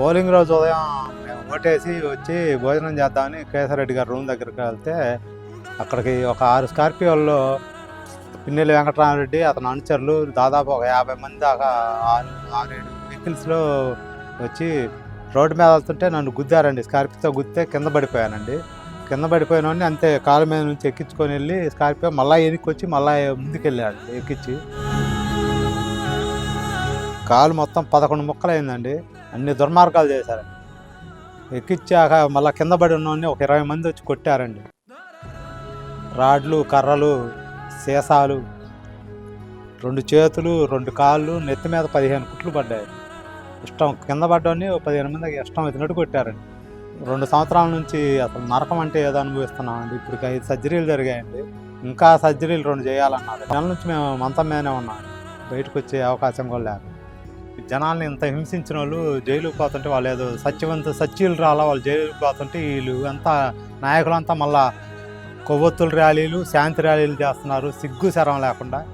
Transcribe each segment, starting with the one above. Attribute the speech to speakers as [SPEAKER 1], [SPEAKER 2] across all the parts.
[SPEAKER 1] Polling రోజు ఉదయం మేము ఓటేసి వచ్చి భోజనం చేద్దామని కేసరెడ్డి గారి రూమ్ దగ్గరికి వెళ్తే అక్కడికి ఒక ఆరు స్కార్పియోల్లో పిన్నెల్లి వెంకటరామరెడ్డి అతని అనుచరులు దాదాపు ఒక యాభై మంది దాకా ఆరు ఆరేడు వెహికల్స్లో వచ్చి రోడ్డు మీద వెళ్తుంటే నన్ను గుద్దారండి. స్కార్పియోతో గుద్దితే కింద పడిపోయానండి. కింద పడిపోయినోడిని అంతే కాలు మీద నుంచి ఎక్కించుకొని వెళ్ళి స్కార్పియో మళ్ళీ వెనక్కి వచ్చి మళ్ళీ ముందుకెళ్ళాడు ఎక్కించి. కాలు మొత్తం పదకొండు ముక్కలు అయిందండి అన్ని దుర్మార్గాలు చేశారు. ఎక్కిచ్చాక మళ్ళీ కింద పడి ఉన్నోడిని ఒక ఇరవై మంది వచ్చి కొట్టారండి. రాడ్లు కర్రలు సీసాలు రెండు చేతులు రెండు కాళ్ళు నెత్తి మీద పదిహేను కుట్లు పడ్డాయి. ఇష్టం కింద పడ్డోని పదిహేను మందికి ఇష్టం వచ్చినట్టు కొట్టారండి. రెండు సంవత్సరాల నుంచి అసలు నరకం అంటే ఏదో అనుభవిస్తున్నామండి. ఇప్పుడు ఐదు సర్జరీలు జరిగాయండి. ఇంకా సర్జరీలు రెండు చేయాలన్నారు. నెల నుంచి మేము మంతం మీదనే ఉన్నాం. బయటకు వచ్చే అవకాశం కూడా లేదు జనాల్ని ఇంత హింసించిన వాళ్ళు జైలుకి పోతుంటే వాళ్ళు ఏదో సత్యవంత సత్యులు రాలా వాళ్ళు జైలుకి పోతుంటే వీళ్ళు అంతా నాయకులంతా మళ్ళా కొవ్వొత్తుల ర్యాలీలు శాంతి ర్యాలీలు చేస్తున్నారు సిగ్గు శరం లేకుండా.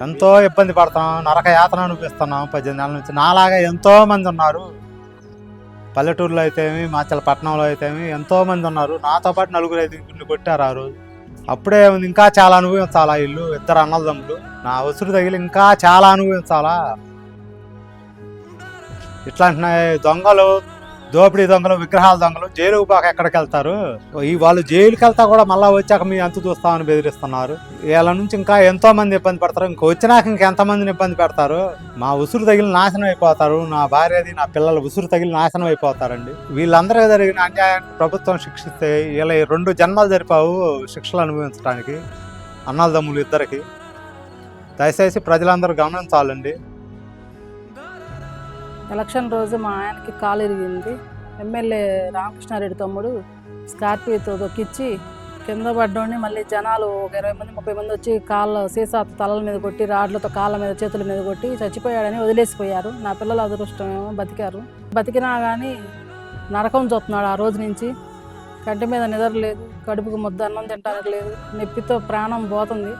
[SPEAKER 1] ఎంతో ఇబ్బంది పడుతున్నాం నరక యాతన అనిపిస్తున్నాం పద్దెనిమిది నెలల నుంచి. నాలాగా ఎంతో మంది ఉన్నారు. పల్లెటూరులో అయితేమి మాచలపట్నంలో అయితేమి ఎంతో మంది ఉన్నారు. నాతో పాటు నలుగురు ఐదుగురిని కొట్టారు ఆ రోజు. అప్పుడే ఉంది ఇంకా చాలా అనుభవించాలా ఇల్లు ఇద్దరు అన్నదమ్ములు. నా ఉసురు తగిలి ఇంకా చాలా అనుభవించాలా? ఇట్లాంటి దొంగలు దోపిడీ దొంగలు విగ్రహాల దొంగలు జైలు పోక ఎక్కడికి వెళ్తారు? ఈ వాళ్ళు జైలుకి వెళ్తా కూడా మళ్ళీ వచ్చాక మీ అంత చూస్తామని బెదిరిస్తున్నారు. వీళ్ళ నుంచి ఇంకా ఎంతో మంది ఇబ్బంది పడతారు. ఇంకా వచ్చినాక ఇంకెంతమందిని ఇబ్బంది పెడతారు? మా ఉసురు తగిలి నాశనం అయిపోతారు. నా భార్యది నా పిల్లల ఉసురు తగిలి నాశనం అయిపోతారండి. వీళ్ళందరికీ జరిగిన అన్యాయాన్ని ప్రభుత్వం శిక్షిస్తే వీళ్ళ రెండు జన్మలు జరిపావు శిక్షలు అనుభవించడానికి. అన్నదమ్ములు ఇద్దరికి. దయచేసి ప్రజలందరూ గమనించాలండి.
[SPEAKER 2] ఎలక్షన్ రోజు మా ఆయనకి కాలు ఇరిగింది. ఎమ్మెల్యే రామకృష్ణారెడ్డి తమ్ముడు స్కార్పియోతో దొక్కిచ్చి కింద పడ్డోని మళ్ళీ జనాలు ఒక ఇరవై మంది ముప్పై మంది వచ్చి కాళ్ళ సీసా తలల మీద కొట్టి రాడ్లతో కాళ్ళ మీద చేతుల మీద కొట్టి చచ్చిపోయాడని వదిలేసిపోయారు. నా పిల్లల అదృష్టమేమో బతికారు. బతికినా కానీ నరకం చూస్తున్నాడు ఆ రోజు నుంచి. కంటి మీద నిద్ర లేదు కడుపుకు ముద్ద అన్నం తింటానికి లేదు నొప్పితో ప్రాణం పోతుంది.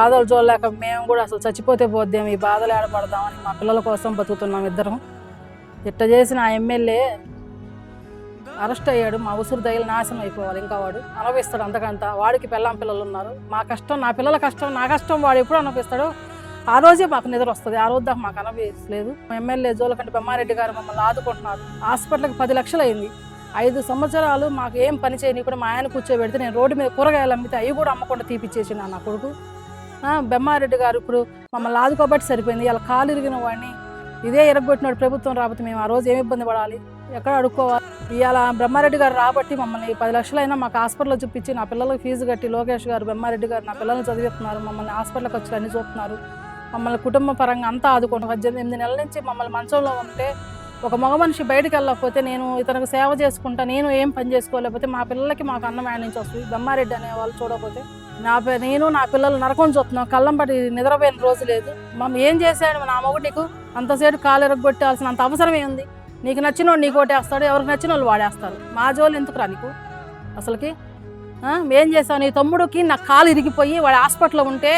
[SPEAKER 2] బాధలు చూడలేక మేము కూడా అసలు చచ్చిపోతే పోద్దాం ఈ బాధలు ఏడపడదామని మా పిల్లల కోసం బతుకుతున్నాం ఇద్దరం. ఇట్ట చేసిన ఆ ఎమ్మెల్యే అరెస్ట్ అయ్యాడు మా ఉసురు దయలు నాశనం అయిపోవాలి. ఇంకా వాడు అనుభవిస్తాడు అంతకంత. వాడికి పిల్లం పిల్లలు ఉన్నారు. మా కష్టం నా పిల్లల కష్టం నా కష్టం వాడు ఎప్పుడు అనుభవిస్తాడు ఆ రోజే మాకు నిద్ర వస్తుంది. ఆ రోజు దాకా మాకు అనుభవించలేదు మా ఎమ్మెల్యే జోలకంటి బొమ్మారెడ్డి గారు మమ్మల్ని ఆదుకుంటున్నారు. హాస్పిటల్కి పది లక్షలు అయింది. ఐదు సంవత్సరాలు మాకు ఏం పని చేయని కూడా మా ఆయన కూర్చోబెడితే నేను రోడ్డు మీద కూరగాయలు అమ్మితే అవి కూడా అమ్మకుండా తీపిచ్చేసి నా కొడుకు. బెమ్మారెడ్డి గారు ఇప్పుడు మమ్మల్ని ఆదుకోబట్టి సరిపోయింది. ఇలా కాలు ఇరిగిన వాడిని ఇదే ఎరగొట్టినాడు ప్రభుత్వం రాబోతే మేము ఆ రోజు ఏమి ఇబ్బంది పడాలి? ఎక్కడ అడుక్కోవాలి? ఇవాళ బ్రహ్మారెడ్డి గారు రాబట్టి మమ్మల్ని పది లక్షలైనా మాకు హాస్పిటల్లో చూపించి నా పిల్లలకు ఫీజు కట్టి లోకేష్ గారు బెమ్మారెడ్డి గారు నా పిల్లల్ని చదివిస్తున్నారు. మమ్మల్ని హాస్పిటల్కి వచ్చి అన్ని చూస్తున్నారు మమ్మల్ని కుటుంబ పరంగా అంతా ఆదుకుంటారు పద్దెనిమిది ఎనిమిది నెలల నుంచి మమ్మల్ని మంచంలో ఉంటే ఒక మగ మనిషి బయటకు వెళ్ళకపోతే నేను ఇతనికి సేవ చేసుకుంటా నేను ఏం పని చేసుకోలేకపోతే మా పిల్లలకి మాకు అన్నం యాడ్ నుంచి వస్తుంది. బెమ్మారెడ్డి అనే వాళ్ళు చూడకపోతే నా నేను నా పిల్లలు నరకం చూస్తున్నాం. కళ్ళం పట్టి నిద్రపోయిన రోజు లేదు. మమ్మ ఏం చేశాడు? నా మొగుడు నీకు అంతసేపు కాలు ఎరగొట్టాల్సిన అంత అవసరమే ఉంది. నీకు నచ్చినోడు నీకు ఓటేస్తాడు. ఎవరికి నచ్చిన వాళ్ళు వాడేస్తారు. మా జోలు ఎందుకురా నీకు? అసలుకి ఏం చేసావు నీ తమ్ముడికి నా కాలు ఇరిగిపోయి వాడు హాస్పిటల్లో ఉంటే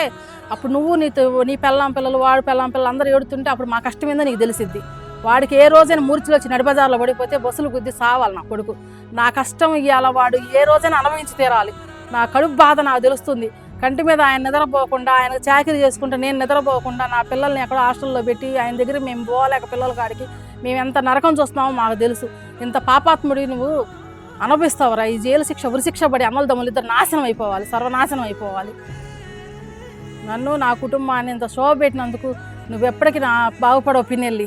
[SPEAKER 2] అప్పుడు నువ్వు నీ నీ పెళ్ళాం పిల్లలు వాడు పెళ్ళాం పిల్లలు అందరూ ఏడుతుంటే అప్పుడు మా కష్టం ఏందో నీకు తెలిసిద్ది. వాడికి ఏ రోజైనా మూర్చిలో వచ్చి నడిబజార్లో పడిపోతే బస్సులు గుద్ది సావాలి నా కొడుకు. నా కష్టం ఇవాళ వాడు. ఏ రోజైనా అనుభవించి తీరాలి. నా కడుపు బాధ నాకు తెలుస్తుంది. కంటి మీద ఆయన నిద్రపోకుండా ఆయన చాకరీ చేసుకుంటే నేను నిద్రపోకుండా నా పిల్లల్ని ఎక్కడో హాస్టల్లో పెట్టి ఆయన దగ్గర మేము పోలేక పిల్లల కాడికి మేము ఎంత నరకం చూస్తున్నామో మాకు తెలుసు. ఇంత పాపాత్ముడి నువ్వు అనుభవిస్తావురా ఈ జైలు శిక్ష ఉరిశిక్ష పడి అమలు దమ్ములు ఇద్దరు నాశనం అయిపోవాలి సర్వనాశనం అయిపోవాలి. నన్ను నా కుటుంబాన్ని ఇంత శోభ పెట్టినందుకు నువ్వు ఎప్పటికీ నా బాగుపడవు పిన్నెల్లి.